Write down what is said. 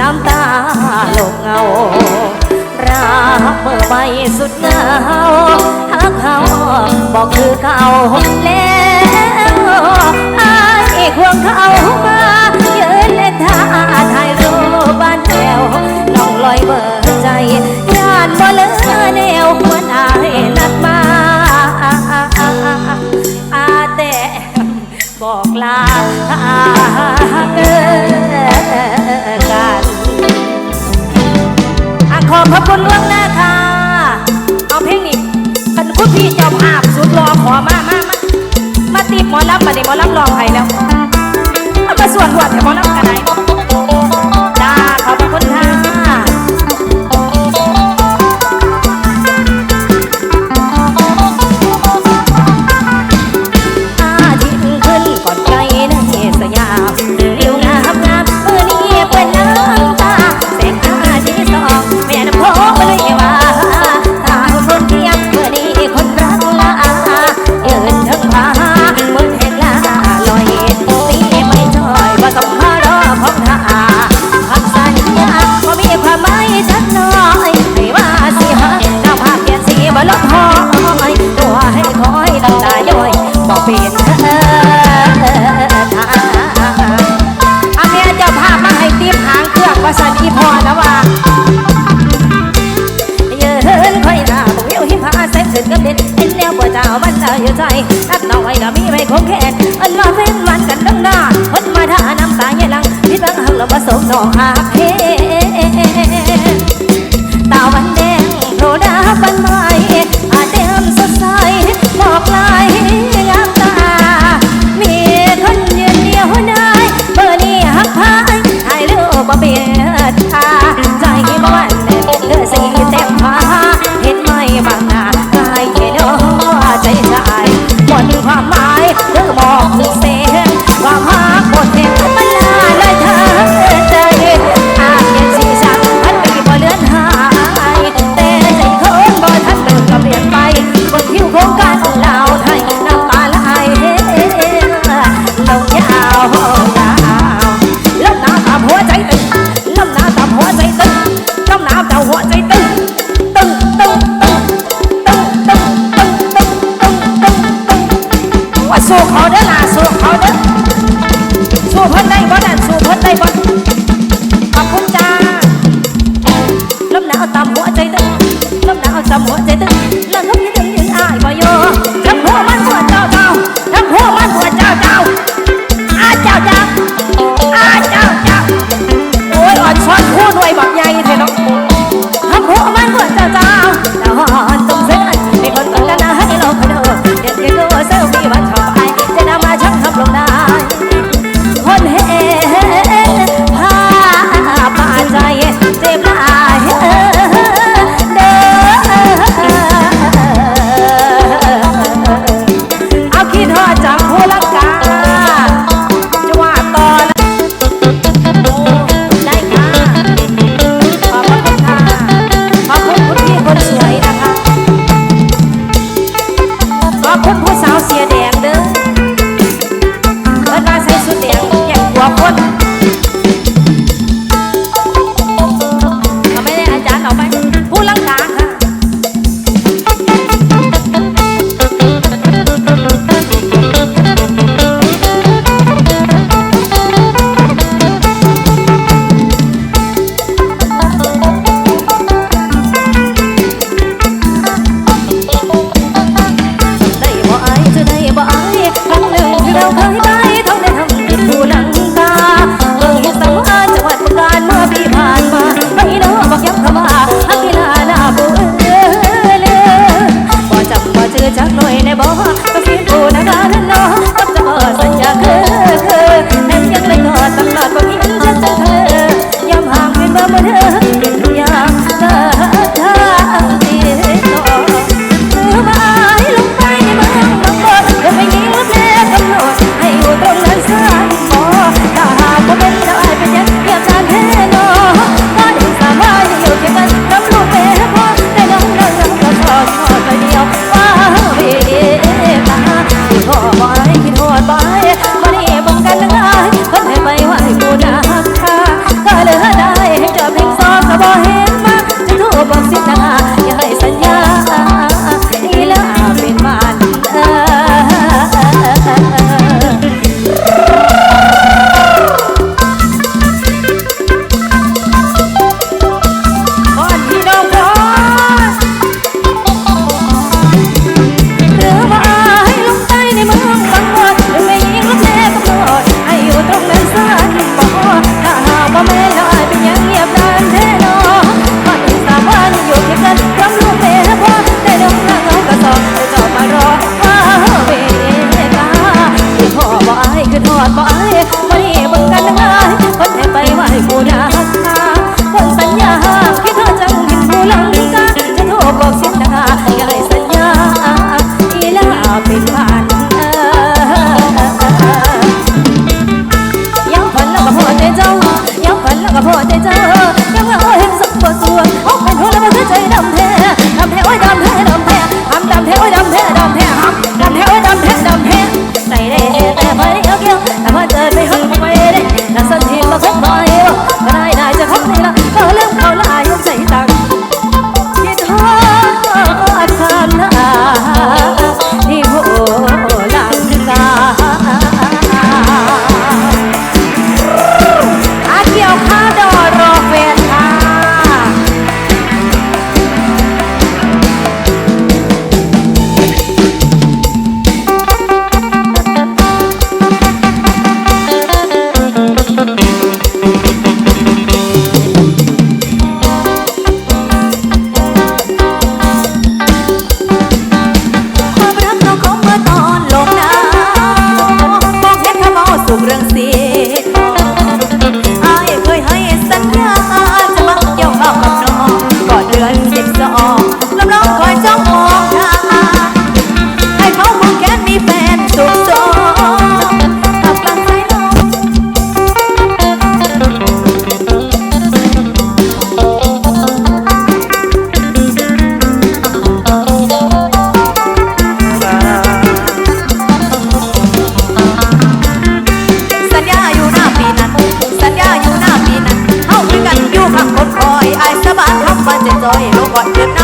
น้ำตาหลงเงารักเมื่อไปสุดเงาหักเขาบอกคือเขาแล้วไอ้ควงเขามา ขอบพระคุณล่วงหน้าค่ะ เอาเพลงอีกคันคุณพี่จอาอาบสุดรอขอมามามามาตีหมอลำมาดิหมอลำรอใครแล้วมาส่วนหัวแต่หมอลำกันไหน ไม่คงแค่อันมาเฟ้นวันกันดังนานคนมาถ่าน้ำตาเงลังพี่บังหักเราผสมสองอาเพ Ta bỏ. ও বক্সিতা ะบานคำ